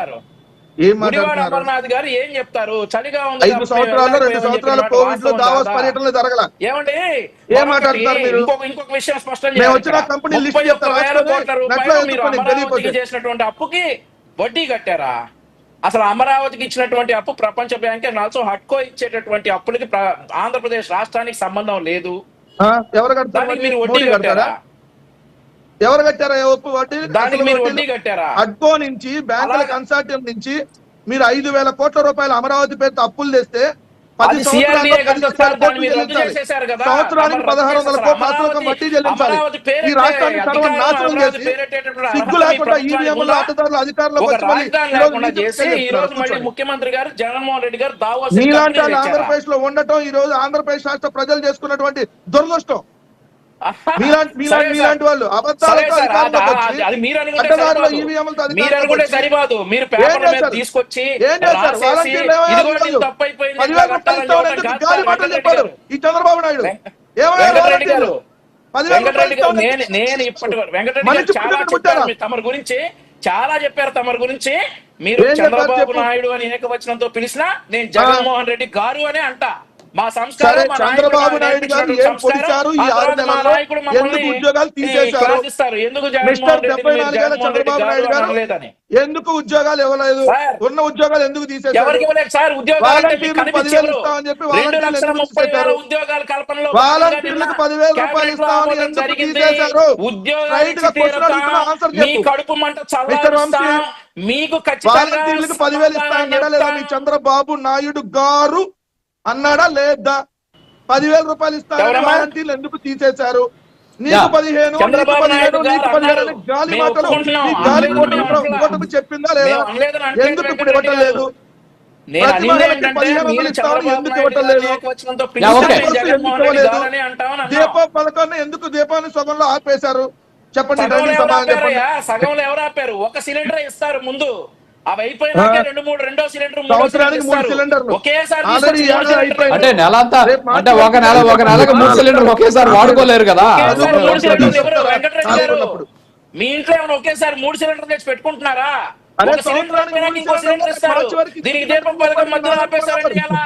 ఏం గుడివాడ మాట్లాడుతున్నారు? అమర్నాథ్ గారు ఏం చెప్తారు? చలిగా ఉంది ఐదు రెండు సంవత్సరాల కోవిడ్లో దావాస్? పర్యటనలు జరగల. ఏమండి? ఏం మీరు? ఇంకొక ఇంకొక విషయం స్పష్టం మేము వచ్చిన. Company list. చేసినటువంటి అప్పుకి వడ్డీ కట్టారా? అసలు అమరావతికి ఇచ్చినటువంటి అప్పు ప్రపంచ బ్యాంక్ అండ్ ఆల్సో హట్కో ఇచ్చేటటువంటి అప్పులకి ప్ర- ఆంధ్రప్రదేశ్ రాష్ట్రానికి సంబంధం లేదు? ఎవరు కడతారు మీరు వడ్డీ కట్టారా? ఎవరు కట్టారా ఒప్పు? వడ్డీ? దానికి అసలు మీరు వడ్డీలు- వడ్డీ కట్టారా? అడ్కో నుంచి బ్యాంకుల కన్సార్టియం నుంచి మీరు ఐదు వేల కోట్ల రూపాయల అమరావతి పేరుతో అప్పులు తెస్తే పది. సంవత్సరానికి పదహారు వందల కోట్ల అసలు వడ్డీ చెల్లించాలి. ఈ రాష్ట్రాన్ని సర్వనాశనం చేసి సిగ్గు లేకుండా ఈవీఎంలు ఉందా? అధికారులు అధికారులకు వచ్చి. ముఖ్యమంత్రి గారు జగన్మోహన్ రెడ్డి గారు ఆంధ్రప్రదేశ్లో ఉండటం ఈ రోజు ఆంధ్రప్రదేశ్ రాష్ట్ర ప్రజలు చేసుకున్నటువంటి దురదృష్టం. మీలాంటి మీలాంటి మీలాంటి వాళ్ళు మీరు సరిపోదు. మీరు చేశారు? తీసుకొచ్చి. ఈ చంద్రబాబు నాయుడు. రూపాయలు నేను ఇప్పటి వెంకటరెడ్డి చాలా చెప్పారు. తమరి గురించి చాలా చెప్పారు. తమరి గురించి మీరు చంద్రబాబు. నాయుడు అని ఏకవచనంతో పిలిచినా నేను జగన్మోహన్ రెడ్డి గారు అనే అంట. మా సంస్కారం చంద్రబాబు నాయుడు గారు ఏం పొడిచారు ఈ ఆరు నెలల్లో ఎందుకు ఉద్యోగాలు తీసేశారు మిస్టర్ డెబ్బై నాలుగేళ్ళ చంద్రబాబు నాయుడు గారు ఎందుకు ఉద్యోగాలు ఇవ్వలేదు. ఉన్న ఉద్యోగాలు ఎందుకు తీసేశారు కనిపించదు. పదివేలు ఇస్తామని చెప్పి వాలంటీర్లు తీసేశారు? వాలంటీర్లకు పదివేల రూపాయలు ఇస్తామని ఎందుకు. తీసేశారు? గా క్వశ్చన్. అడుగుతున్నా, ఆన్సర్ చెప్పు. మిస్టర్ వంశీ, మీకు పదివేలు ఇస్తా అన్నాడా లేదా మీ. చంద్రబాబు నాయుడు గారు అన్నాడా? లేదా? పదివేల రూపాయలు ఇస్తారని? వాలంటీర్లు ఎందుకు తీసేశారు? నీకు. పదిహేను నీకు పదిహేను నీకు పదిహేను గాలి మాటలు గాలి. కూటమి చెప్పిందా లేదా? ఎందుకు ఇప్పుడు ఇవ్వటం. లేదు. దీప పథకాన్ని ఎందుకు దీపాన్ని సగంలో ఆపేశారు? చెప్పండి? సగంలో ఎవరు ఆపారు? ఒక సిలిండర్ ఇస్తారు ముందు. అవి అయిపోయినాక. రెండు మూడు రెండో సిలిండర్ సంవత్సరానికి మూడు సిలిండర్ సిలిండర్లు. ఒకేసారి. అంటే నెల అంతా అంటే ఒక నెల ఒక నెలకు మూడు సిలిండర్లు ఒకేసారి వాడుకోలేరు కదా? వెంకటరెడ్డి గారు. మీ ఇంట్లో ఏమైనా ఒకేసారి మూడు సిలిండర్లు తెచ్చి పెట్టుకుంటున్నారా? సిలిండర్ సిలిండర్ దీనికి. దీపం పథకం మధ్యలో ఆపేశారండి ఎలా?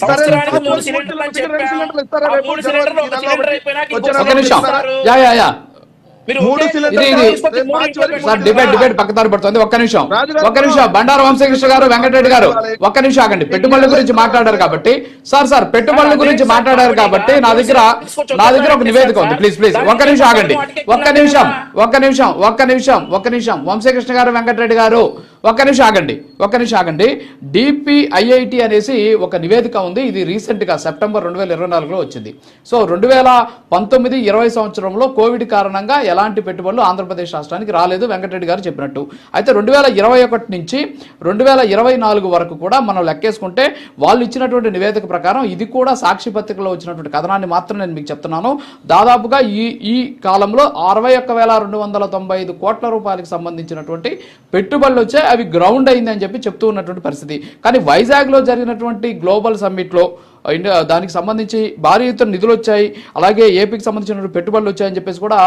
సంవత్సరానికి మూడు సిలిండర్లు అని చెప్పాం. ఆ మూడు సిలిండర్లు ఒక సిలిండర్ అయిపోయినాక డిబేట్ డిబేట్ పక్కదారి పడుతుంది. ఒక్క నిమిషం. ఒక్క నిమిషం. బండారు వంశకృష్ణ గారు వెంకటరెడ్డి గారు ఒక్క నిమిషం ఆగండి. పెట్టుబడుల గురించి మాట్లాడారు కాబట్టి. సార్ సార్ పెట్టుబడుల గురించి మాట్లాడారు కాబట్టి నా దగ్గర నా దగ్గర ఒక నివేదిక ఉంది. Please please. ఒక్క నిమిషం ఆగండి. ఒక్క నిమిషం ఒక్క నిమిషం ఒక్క నిమిషం ఒక్క నిమిషం. వంశకృష్ణ గారు వెంకటరెడ్డి గారు ఒక్క నిమిషం ఆగండి ఒక్క నిమిషం ఆగండి. డిపిఐఐటి అనేసి ఒక నివేదిక ఉంది. ఇది రీసెంట్గా సెప్టెంబర్ రెండు వేల ఇరవై నాలుగులో వచ్చింది. సో రెండు వేల పంతొమ్మిది ఇరవై సంవత్సరంలో కోవిడ్ కారణంగా ఎలాంటి పెట్టుబడులు ఆంధ్రప్రదేశ్ రాష్ట్రానికి రాలేదు వెంకటరెడ్డి గారు చెప్పినట్టు. అయితే రెండు వేల ఇరవై ఒకటి నుంచి రెండు వేల ఇరవై నాలుగు వరకు కూడా మనం లెక్కేసుకుంటే వాళ్ళు ఇచ్చినటువంటి నివేదిక ప్రకారం ఇది కూడా సాక్షి పత్రికలో వచ్చినటువంటి కథనాన్ని మాత్రం నేను మీకు చెప్తున్నాను. దాదాపుగా ఈ ఈ కాలంలో అరవై ఒక్క వేల రెండు వందల తొంభై ఐదు కోట్ల రూపాయలకు సంబంధించినటువంటి పెట్టుబడులు వచ్చాయి. అవి గ్రౌండ్ అయిందని చెప్పి చెప్తూ ఉన్నటువంటి పరిస్థితి. కానీ వైజాగ్లో జరిగినటువంటి గ్లోబల్ సమ్మిట్లో దానికి సంబంధించి భారీ ఎత్తున నిధులు వచ్చాయి. అలాగే ఏపీకి సంబంధించిన పెట్టుబడులు వచ్చాయని చెప్పేసి కూడా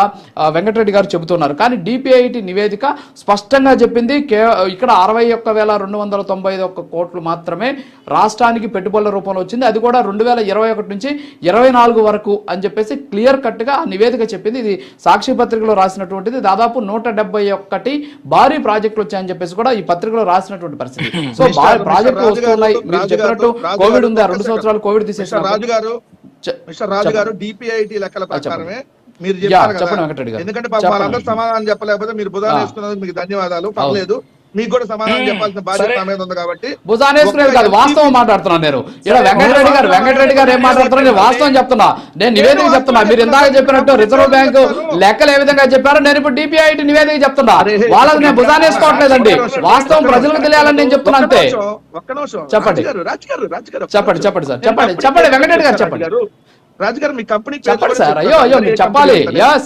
వెంకటరెడ్డి గారు చెబుతున్నారు. కానీ డిపిఐటి నివేదిక స్పష్టంగా చెప్పింది కే ఇక్కడ అరవై ఒక్క వేల రెండు వందల తొంభై ఐదు ఒక్క కోట్లు మాత్రమే రాష్ట్రానికి పెట్టుబడుల రూపంలో వచ్చింది. అది కూడా రెండు వేల ఇరవై ఒకటి నుంచి ఇరవై నాలుగు వరకు అని చెప్పేసి క్లియర్ కట్గా ఆ నివేదిక చెప్పింది. ఇది సాక్షి పత్రికలో రాసినటువంటిది. దాదాపు నూట డెబ్బై ఒక్కటి భారీ ప్రాజెక్టులు వచ్చాయని చెప్పేసి కూడా ఈ పత్రికలో రాసినటువంటి పరిస్థితి. సో ప్రాజెక్టులు గారు, వస్తున్నాయి. మీరు చెప్పినట్టు కోవిడ్ ఉంది. ఆ రెండు. సంవత్సరాలు కోవిడ్ తీసేసిన రాజు గారు మిస్టర్ రాజు. గారు డిపిఐటి లెక్కల ప్రకారమే మీరు చెప్పారు. ఎందుకంటే పాపం సమాధానం చెప్పలేకపోతే మీరు బుధాన్ని ఆ. వేసుకున్నందుకు మీకు ధన్యవాదాలు పర్లేదు మీకు కూడా సమాధానం. చెప్పాల్సిన బాధ్యత మీద ఉంది కాబట్టి భుజానేశ్వరేది కాదు వాస్తవం మాట్లాడుతున్నాను నేను. ఇక్కడ సరే, వెంకటరెడ్డి గారు వెంకటరెడ్డి గారు ఏం మాట్లాడుతున్నారు నేను వాస్తవం చెప్తున్నా. నేను నివేదిక నేను చెప్తున్నా మీరు ఇందాక. చెప్పినట్టు రిజర్వ్ బ్యాంకు. లెక్కలు ఏ విధంగా చెప్పారో నేను ఇప్పుడు డిపిఐటి నివేదిక చెప్తున్నా. అరే, వాళ్ళది నేను భుజానేసుకోవట్లేదండి వాస్తవం ప్రజలకు తెలియాలని నేను చెప్తున్నా అంతే. చెప్పండి. చెప్పండి. చెప్పండి సార్, చెప్పండి, చెప్పండి, వెంకటరెడ్డి గారు చెప్పండి. రాజు గారు. మీ కంపెనీ చెప్పండి సార్. అయ్యో. అయ్యో చెప్పాలి.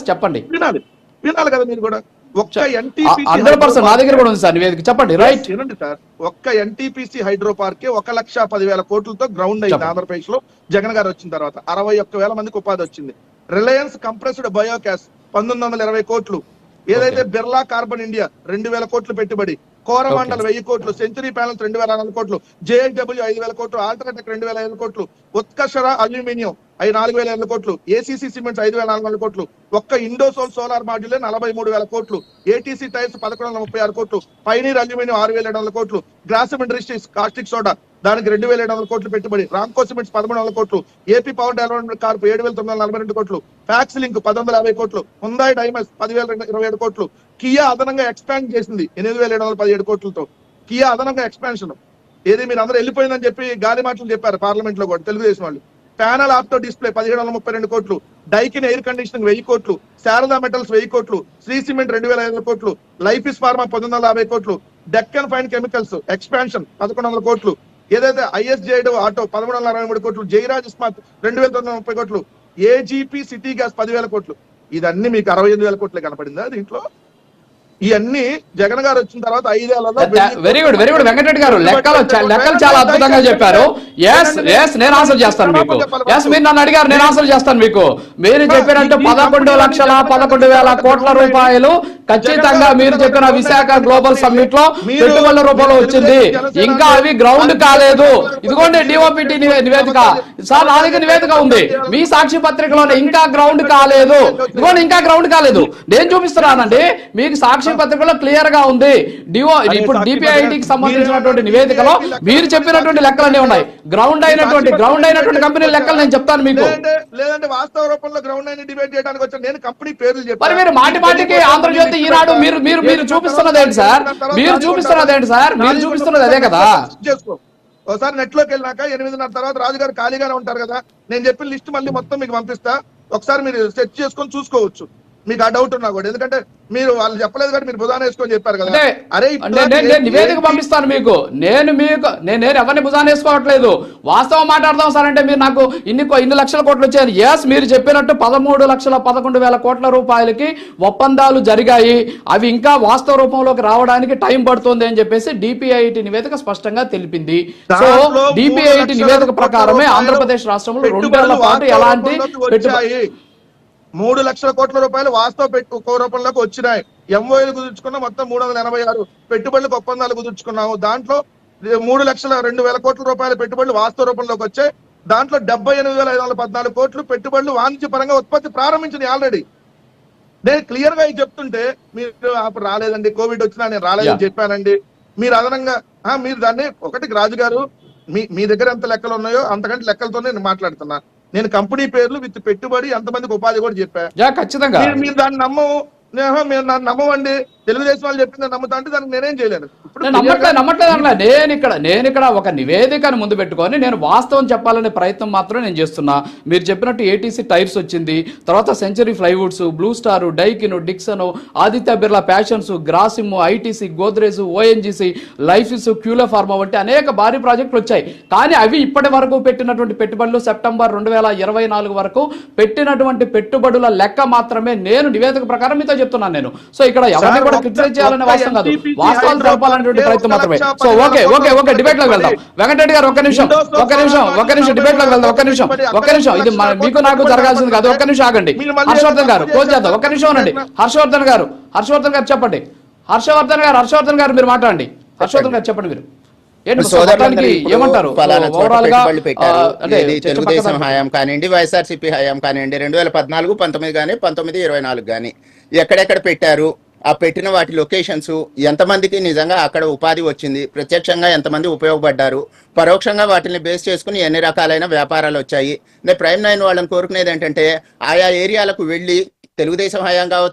చెప్పండి. వినాలి. వినాలి కదా మీరు కూడా. ఒక్క ఎన్టీపీ హండ్రెడ్ పర్సెంట్ నా దగ్గర కూడా ఉంది సార్ నివేదిక. చెప్పండి రైట్. వినండి సార్. ఒక్క ఎన్టీపీసీ హైడ్రో పార్క్ ఒక లక్ష పదివేల కోట్లతో గ్రౌండ్ అయింది. ఆంధ్రప్రదేశ్లో జగన్ గారు వచ్చిన తర్వాత అరవై ఒక్క వేల మందికి ఉపాధి వచ్చింది. రిలయన్స్ కంప్రెస్డ్ బయోగ్యాస్ పంతొమ్మిది వందల ఇరవై కోట్లు. ఏదైతే బిర్లా కార్బన్ ఇండియా రెండు వేల కోట్లు పెట్టుబడి కోరమండల్ వెయ్యి కోట్లు సెంచరీ ప్యానల్స్ రెండు వేల నాలుగు కోట్లు జేఎస్డబ్ల్యూ ఐదు వేల కోట్లు ఆల్టర్నేటిక్ రెండు వేల ఐదు కోట్లు ఉత్కర్షర అల్యూమినియం ఐదు నాలుగు వేల ఐదు కోట్లు ఏసీసీ సిమెంట్స్ ఐదు వేల నాలుగు వందల కోట్లు ఒక్క ఇండోసోల్ సోలార్ మాడ్యూలే నలభై మూడు వేల కోట్లు ఏటీసీ టైర్స్ పదకొండు వందల ముప్పై ఆరు కోట్లు పైనీర్ అల్యూమినియం ఆరు వేల ఏడు వందల కోట్లు గ్రాసిమ్ ఇండస్ట్రీస్ కాస్టిక్ సోడా దానికి రెండు వేల ఏడు వందల కోట్లు పెట్టుబడి. రామ్కో సిమెంట్స్ పదమూడు వందల కోట్లు. ఏపీ పవర్ డెవలప్మెంట్ కార్పు ఏడు వేల తొమ్మిది వందల నలభై రెండు కోట్లు. ఫ్యాక్స్ లింక్ పదొందల యాభై కోట్లు. ముందాయి డైమస్ పదివేల రెండు- ఇరవై ఏడు కోట్లు. కియా అదనంగా ఎక్స్పాండ్ చేసింది ఎనిమిది వేల ఏడు వందల పదిహేడు కోట్లతో. కియా అదనంగా ఎక్స్పాన్షన్. ఏది మీరు అందరూ వెళ్ళిపోయిందని చెప్పి గాలి మాటలు చెప్పారు పార్లమెంట్లో కూడా తెలుగుదేశం వాళ్ళు. ప్యానల్ ఆప్టో డిస్ప్లే పదిహేడు వందల ముప్పై రెండు కోట్లు. డైకిన్ ఎయిర్ కండిషనింగ్ వెయ్యి కోట్లు. శారదా మెటల్స్ వెయ్యి కోట్లు. శ్రీ సిమెంట్ రెండు వేల ఐదు కోట్లు. లైఫ్ ఇస్ ఫార్మా పంతొమ్మిది వందల యాభై కోట్లు. డెక్కన్ ఫైన్ కెమికల్స్ ఎక్స్పాన్షన్ పదకొండు వందల కోట్లు. ఏదైతే ఐఎస్జేడ్ ఆటో పదమూడు వందల అరవై మూడు కోట్లు జైరాజ్ ఇస్మాత్ రెండు వేల తొమ్మిది ముప్పై కోట్లు ఏజీపీ సిటీ గ్యాస్ పదివేల కోట్లు. ఇదన్నీ మీకు అరవై ఎనిమిది వేల కోట్లే కనపడిందా దీంట్లో? ఇవన్నీ జగన్ గారు వచ్చిన తర్వాత ఐదేళ్ళలో very good very good Venkata Reddy గారు లెక్కలు లెక్కలు చాలా అద్భుతంగా చెప్పారు. ఎస్ ఎస్ నేను ఆన్సర్ చేస్తాను మీకు. ఎస్ మీరు నన్ను అడిగారు నేను ఆన్సర్ చేస్తాను మీకు. మీరు చెప్పినట్టు పదకొండు లక్షల పదకొండు వేల కోట్ల రూపాయలు ఖచ్చితంగా మీరు చెప్పిన విశాఖ గ్లోబల్ సమ్మిట్లో పెట్టుబడుల రూపంలో వచ్చింది. ఇంకా అవి గ్రౌండ్ కాలేదు. ఇదిగోండి డిఓపిటి నివేదిక. సార్ నా దగ్గర నివేదిక ఉంది. మీ సాక్షి పత్రికలోనే ఇంకా గ్రౌండ్ కాలేదు. ఇదిగోండి ఇంకా గ్రౌండ్ కాలేదు. నేను చూపిస్తున్నానండి. మీకు సాక్షి పత్రికలో క్లియర్గా ఉంది. డిఓ ఇప్పుడు డిపిఐటికి సంబంధించినటువంటి నివేదికలో మీరు చెప్పినటువంటి లెక్కలన్నీ ఉన్నాయి. గ్రౌండ్ అయినటువంటి గ్రౌండ్ అయినటువంటి కంపెనీ లెక్కలు నేను చెప్తాను మీకు. లేదంటే వాస్తవ రూపంలో గ్రౌండ్ అయిన డిబేట్ చేయడానికి వచ్చాను. నేను కంపెనీ పేర్లు చెప్పాను. మరి మీరు మాటి మాటికి ఆంధ్రజ్యోతి ఈనాడు మీరు మీరు మీరు చూపిస్తున్నది ఏంటి సార్? మీరు చూపిస్తున్నది ఏంటి సార్? మీరు చూపిస్తున్నది అదే కదా? ఒకసారి నెట్లోకి వెళ్ళినాక ఎనిమిదిన్నర తర్వాత రాజుగారు ఖాళీగానే ఉంటారు కదా. నేను చెప్పిన లిస్ట్ మళ్ళీ మొత్తం మీకు పంపిస్తా. ఒకసారి మీరు సెర్చ్ చేసుకొని చూసుకోవచ్చు. మీకు ఆ డౌట్ ఉన్నా కూడా. ఎందుకంటే మీరు వాళ్ళు చెప్పలేదు కాబట్టి మీరు బుధాన వేసుకొని చెప్పారు కదా. అరే నేను నివేదిక పంపిస్తాను మీకు. నేను మీకు నేను నేను ఎవరిని భుజాన్ని వేసుకోవట్లేదు. వాస్తవం మాట్లాడదాం సార్ అంటే మీరు నాకు ఇన్ని ఇన్ని లక్షల కోట్లు వచ్చాయని. ఎస్ మీరు చెప్పినట్టు పదమూడు లక్షల పదకొండు వేల కోట్ల రూపాయలకి ఒప్పందాలు జరిగాయి. అవి ఇంకా వాస్తవ రూపంలోకి రావడానికి టైం పడుతుంది అని చెప్పేసి డిపిఐటి నివేదిక స్పష్టంగా తెలిపింది. సో డిపిఐటి నివేదిక ప్రకారమే ఆంధ్రప్రదేశ్ రాష్ట్రంలో రెండేళ్ళ పెట్టుబడులు పాటు ఎలాంటి. మూడు లక్షల కోట్ల రూపాయలు వాస్తవ పెట్టు రూపంలోకి వచ్చినాయి. ఎంఓఏలు కుదుర్చుకున్న మొత్తం మూడు వందల ఎనభై ఆరు పెట్టుబడులకు ఒప్పందాలు కుదుర్చుకున్నాము. దాంట్లో మూడు లక్షల రెండు వేల కోట్ల రూపాయల పెట్టుబడులు వాస్తవ రూపంలోకి వచ్చాయి. దాంట్లో డెబ్బై ఎనిమిది వేల ఐదు వందల పద్నాలుగు కోట్లు పెట్టుబడులు వాణిజ్య పరంగా ఉత్పత్తి ప్రారంభించినాయి ఆల్రెడీ. నేను క్లియర్గా చెప్తుంటే మీరు అప్పుడు రాలేదండి. కోవిడ్ వచ్చినా నేను రాలేదని. చెప్పానండి. మీరు అదనంగా మీరు దాన్ని ఒకటి రాజు గారు మీ మీ దగ్గర ఎంత లెక్కలు ఉన్నాయో అంతకంటే లెక్కలతో నేను మాట్లాడుతున్నా. నేను కంపెనీ పేర్లు విత్ పెట్టుబడి ఎంతమందికి ఉపాధి కూడా చెప్పా. యా ఖచ్చితంగా. మీరు దాన్ని నమ్మవు మీరు నన్ను నమ్మవండి తెలుగుదేశం వాళ్ళు చెప్పింది నేను నమ్ముతా అంటే దానికి నేనేం చేయలేను. నమ్మట్లేదు నమ్మట్లేదు అనలే నేను ఇక్కడ నేను ఇక్కడ ఒక నివేదికను ముందు పెట్టుకొని నేను వాస్తవం చెప్పాలనే ప్రయత్నం మాత్రం నేను చేస్తున్నా. మీరు చెప్పినట్టు ఏటీసీ టైర్స్ వచ్చింది. తర్వాత century plywoods blue star Daikin Dixon Aditya Birla fashions Grasim ITC Godrej ONGC life is క్యూలో ఫార్మా వంటి అనేక భారీ ప్రాజెక్టులు వచ్చాయి. కానీ అవి ఇప్పటి వరకు పెట్టినటువంటి పెట్టుబడులు సెప్టెంబర్ రెండు వేల ఇరవై నాలుగు వరకు పెట్టినటువంటి పెట్టుబడుల లెక్క మాత్రమే నేను నివేదిక ప్రకారం మీతో చెప్తున్నాను నేను. సో ఇక్కడ ఎవరిని కూడా క్రిటిసైజ్ చేయాలనే వాస్తవం కాదు. వాస్తవాలు తెలపాలనేటువంటి ప్రయత్నం మాత్రమే. సో ఓకే ఓకే ఓకే డిబేట్లోకి వెళ్దాం. వెంకటరెడ్డి గారు ఒక్క నిమిషం లో ఒక్క నిమిషం ఒక్క నిమిషం డిబేట్లోకి వెళ్దాం ఒక్క నిమిషం ఒక్క నిమిషం. ఇది మీకు నాకు జరగాల్సింది కాదు. ఒక్క నిమిషం ఆగండి. హర్షవర్ధన్ గారు క్లోజ్ చేద్దాం. ఒక్క నిమిషం చేస్తున్నా. హర్షవర్ధన్ గారు హర్షవర్ధన్ గారు చెప్పండి. హర్షవర్ధన్ గారు హర్షవర్ధన్ గారు మీరు మాట్లాడండి. హర్షవర్ధన్ గారు చెప్పండి మీరు. ఏమంటారు? తెలుగుదేశం హయాం కానివ్వండి వైఎస్ఆర్సీపీ హయాం కానివ్వండి రెండు వేల పద్నాలుగు పంతొమ్మిది కానీ పంతొమ్మిది ఇరవై నాలుగు కానీ ఎక్కడెక్కడ పెట్టారు? ఆ పెట్టిన వాటి లొకేషన్స్ ఎంతమందికి నిజంగా అక్కడ ఉపాధి వచ్చింది? ప్రత్యక్షంగా ఎంతమంది ఉపయోగపడ్డారు? పరోక్షంగా వాటిని బేస్ చేసుకుని ఎన్ని రకాలైన వ్యాపారాలు వచ్చాయి? నేను ప్రైమ్ నైన్ వాళ్ళని కోరుకునేది ఏంటంటే ఆయా ఏరియాలకు వెళ్ళి తెలుగుదేశం హయాం కావచ్చు